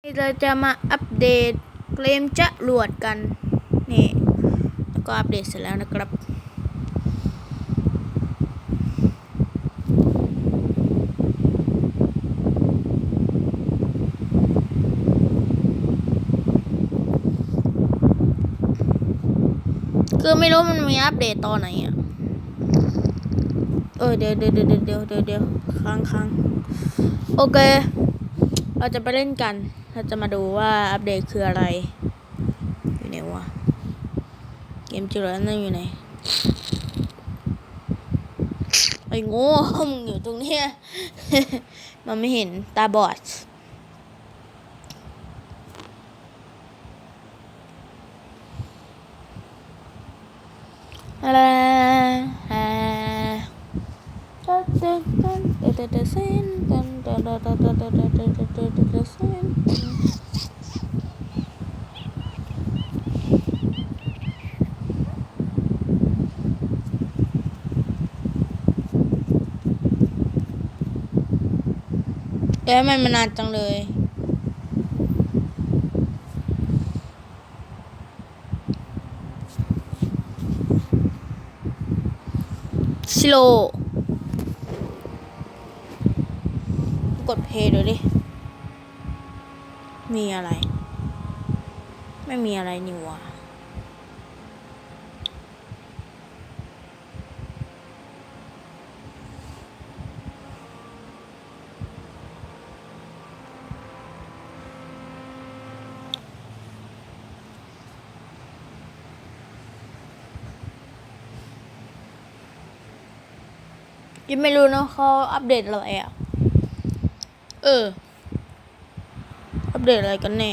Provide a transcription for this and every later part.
เราจะมาอัปเดตเกมจะรวดกัน นี่ แล้วก็อัปเดตเสร็จแล้วนะครับ คือไม่รู้มันมีอัปเดตตอนไหนอะ เออเดี๋ยวเดี๋ยวเดี๋ยวเดี๋ยวเดี๋ยวเดี๋ยวค้างค้างโอเค เราจะไปเล่นกัน ราจะมาดูว่าอัปเดตคืออะไร อยู่ไหนวะ เกมจิ๋วนั่นอยู่ไหน ไอ้โง่มึงอยู่ตรงเนี้ย มันไม่เห็นตาบอดอะไร ตันตันตันตันตันเซนตัดตัดตัดตัดตัดตัดตัดตัดตัดตัดตัดเส้นเอ๊ะมันมานานจังเลยสโล กดเพย์ดูดิ มีอะไร ไม่มีอะไรนี่ว่ายังไม่รู้นะเขาอัปเดตอะไรอะ ออ อัปเดตอะไรกันแน่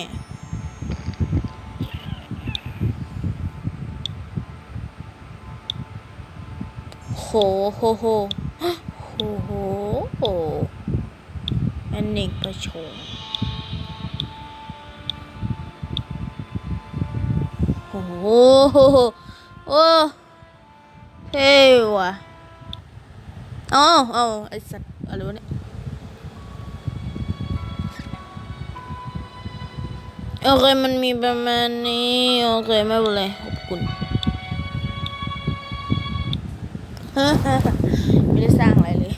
โหโหโหโหโหโหอันนี้ประชงโอ้โหโอ้เท่ว่ะอ๋ออ๋อไอสัตว์อะไรวะเนี่ย โอเคมันมีประมาณนี้โอเคไม่เป็นไรขอบคุณไม่ได้สร้างอะไรเลย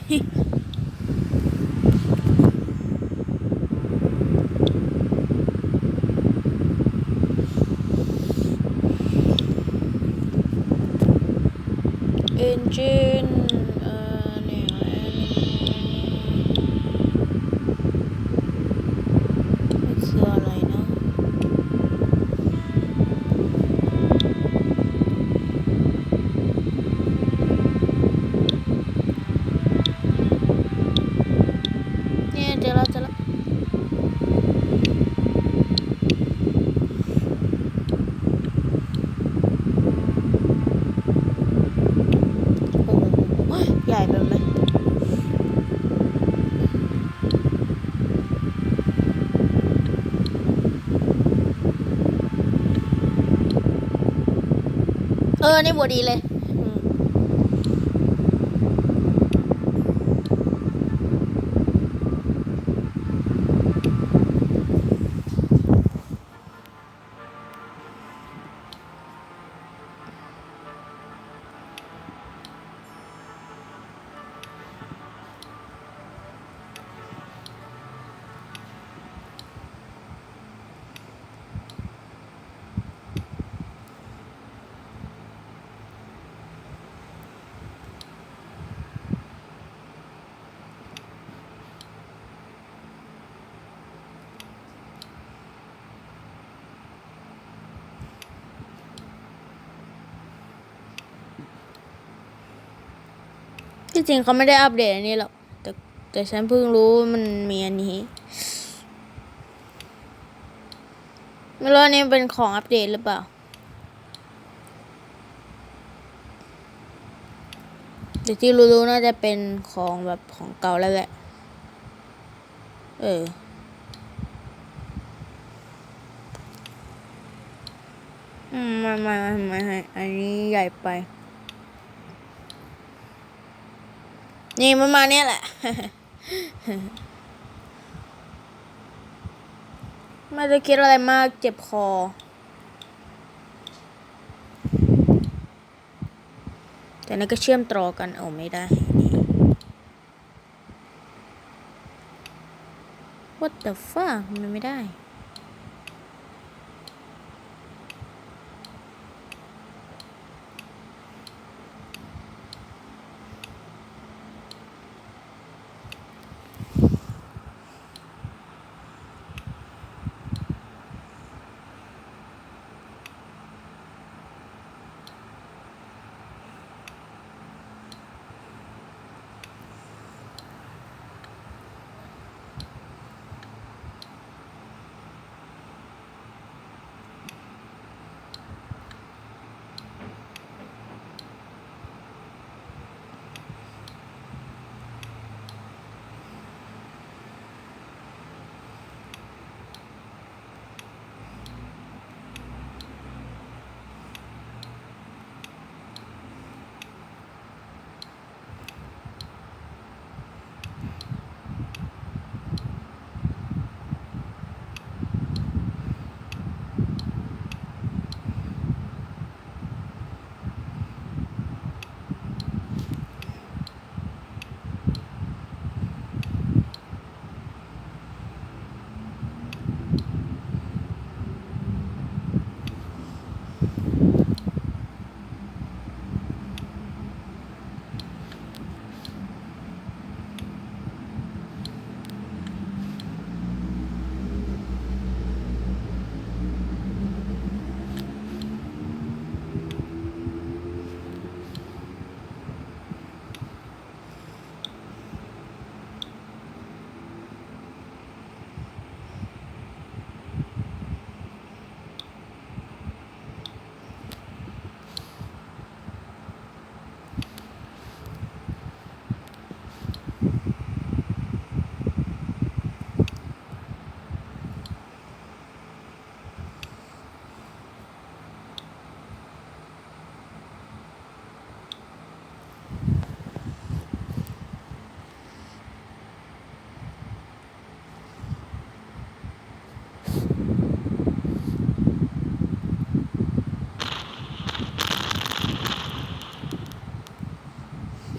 เอนจิน ออนี่บวดีเลย ที่จริงเขาไม่ได้อัปเดตอันนี้หรอกแต่แต่ฉันเพิ่งรู้ว่ามันมีอันนี้ไม่รู้อันนี้เป็นของอัปเดตหรือเปล่าแต่ที่รู้ๆน่าจะเป็นของแบบของเก่าแล้วแหละ เออ ไม่ไม่ไม่ไม่อันนี้ใหญ่ไป นี่มันมาเนี่ยแหละ ไม่ได้คิดอะไรมากเจ็บคอ แต่นั่นก็เชื่อมต่อกันโอ้ไม่ได้ What the fuck มันไม่ได้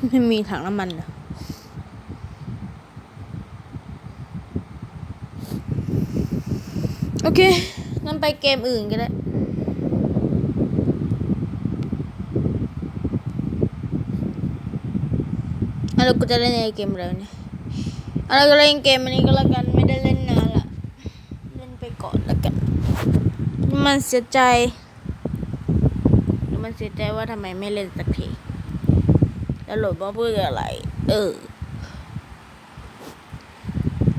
ไม่มีถังน้ำมันเหรอโอเคงั้นไปเกมอื่นก็ได้อะเราก็จะเล่นในเกมอะไรวเนี่ยอะเราก็เล่นเกมอันนี้ก็แล้วกันไม่ได้เล่นนานละเล่นไปก่อนแล้วกัน มันเสียใจ มันเสียใจว่าทำไมไม่เล่นสักที แล้วโหลดมาเพื่ออะไร เออ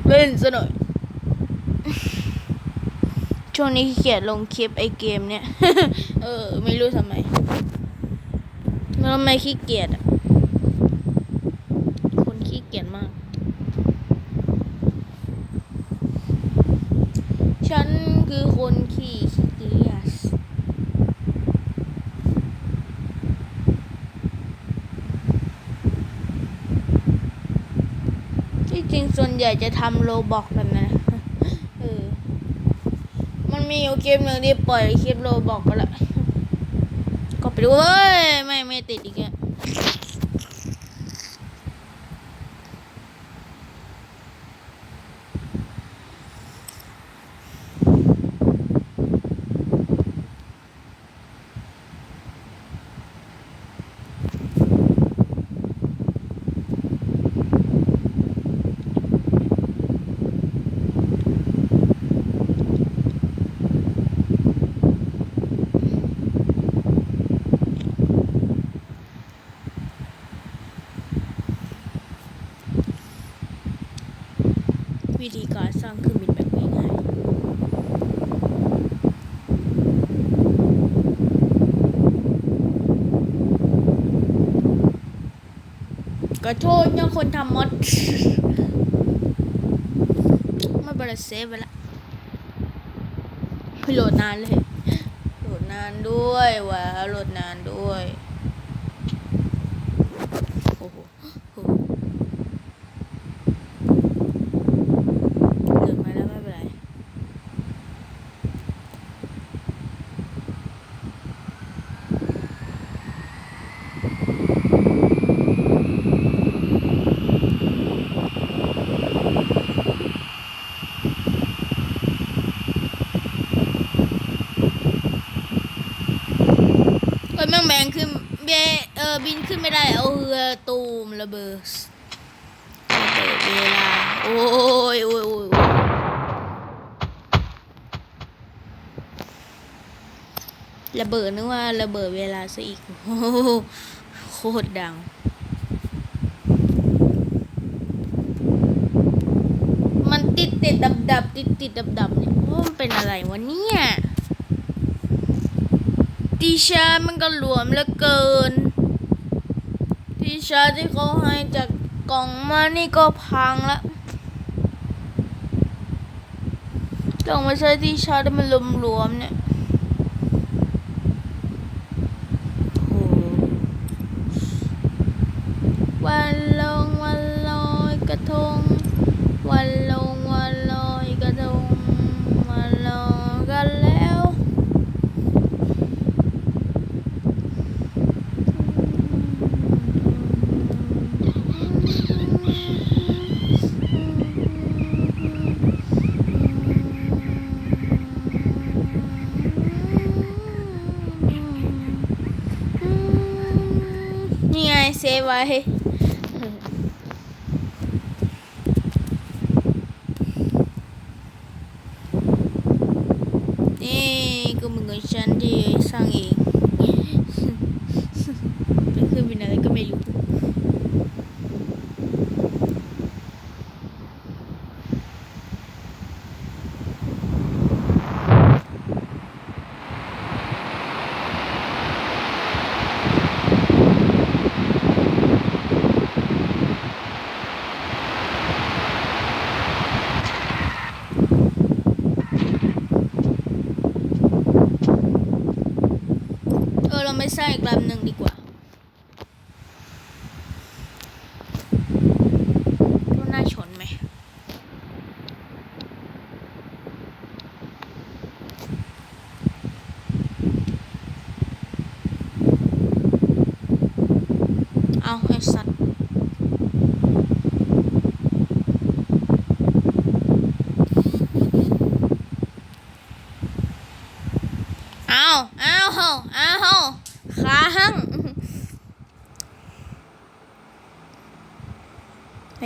เล่นซะหน่อย ช่วงนี้ขี้เกียจลงคลิปไอเกมเนี่ย เออ ไม่รู้ทำไมแล้วทำไมขี้เกียจอะ คนขี้เกียจมาก ฉันคือคนขี้เกียจ ที่ จริงส่วจะทำโลบอกกันนะเออมันมีอยู่เกมหนึ่งที่ปล่อยคลิปโลบอกไปละก็ไปดูเว้ยไม่ไม่ติดอีกแล้วธีการสร้างเครื่องบินแบบง่ายๆก็โทษยังคนทำมดไม่เป็นไรเซฟไปละโหลดนานเลย โหลดนานด้วยวะโหลดนานด้วย โอ้โหโอ้โห เดินมาแล้วไม่เป็นไร งขึ้นเบ เออบินขึ้นไม่ได้เอาเรือตูมระเบิดระเบิดเวลาโอ้ยโอ้ยโอ้ยระเบิดนึกว่าระเบิดเวลาซะอีกโหโคตรดังมันติดติดดับดับติดติดดับดับเนี่ยมันเป็นอะไรวะเนี่ยตีชามันก็หลวมเหลือเกิน ตีชาที่เขาให้จากกล่องมานี่ก็พังละต้องมาใช้ที่ชาที่มันรวมๆเนี่ย 没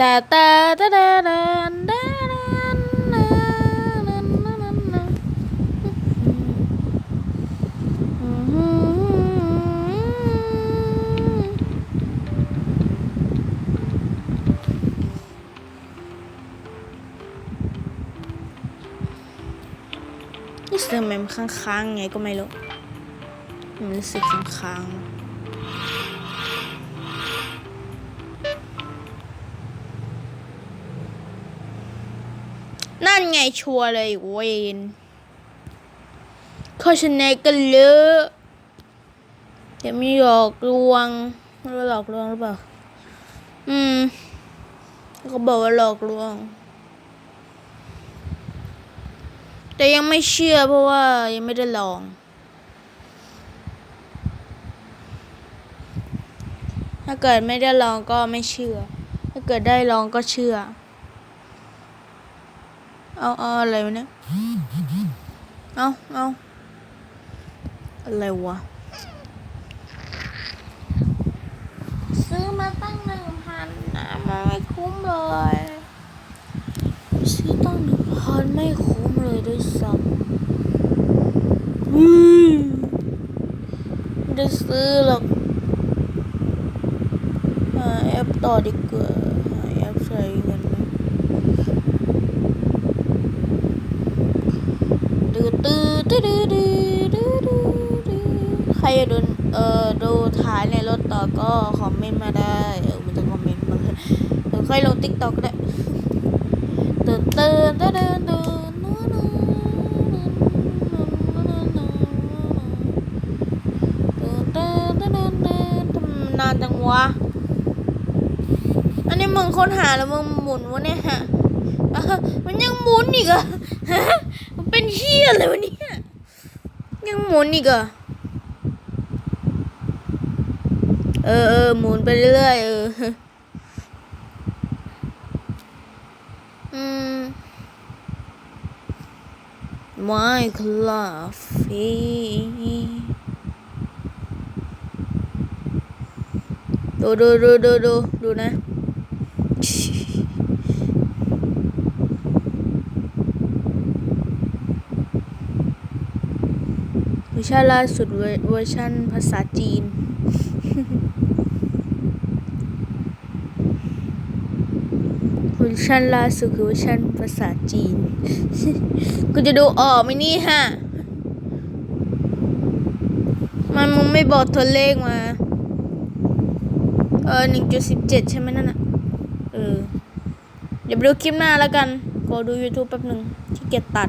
ตาตาตาตาตาตานี่เสียงมันค้างๆไงก็ไม่รู้มันรู้สึกค้างๆ นั่นไงชัวร์เลยเวนข้อชนะกันเลอะจะมีหลอกลวงไม่รู้หลอกลวงหรือเปล่า อืมเขาบอกว่าหลอกลวง แต่ยังไม่เชื่อเพราะว่ายังไม่ได้ลอง ถ้าเกิดไม่ได้ลองก็ไม่เชื่อ ถ้าเกิดได้ลองก็เชื่อ เอาเอาอะไรวะเนี่ย เอาเอาอะไรวะ ซื้อมาตั้งหนึ่งพันนะมันไม่คุ้มเลย ซื้อตั้งหนึ่งพันไม่คุ้มเลยด้วยซ้ำอืมไม่ได้ซื้อหรอกหาแอปต่อดีกว่า ยดูเออดูท้ายในรถต่อก็คอมเมนต์มาได้เออมันจะคอมเมนต์มาหรือค่อยลงติ๊กต็อกก็ได้ตื่นตื่นตื่นตื่นตื่นตื่นตื่นตื่นตื่นตื่นจังวะ อันนี้มึงค้นหาแล้วมึงหมุนวะเนี่ยฮะ มันยังหมุนอีกอะฮะ มันเป็นเฮี้ยเลยวะเนี่ยยังหมุนอีกอะ เออเออหมุนไปเรื่อยเอออืม My coffee ดูดูดูดูดูดูนะเวอร์ชันล่าสุดเวอร์เวอร์ชันภาษาจีน เวอร์ชันล่าสุดคือเวอร์ชันภาษาจีน กูจะดูออกไหมนี่ฮะ มันมึงไม่บอกตัวเลขมา เออหนึ่งจุดสิบเจ็ดใช่ไหมนั่นน่ะเออ เดี๋ยวไปดูคลิปหน้าแล้วกันขอดู YouTube แป๊บหนึ่งที่เกียจตัด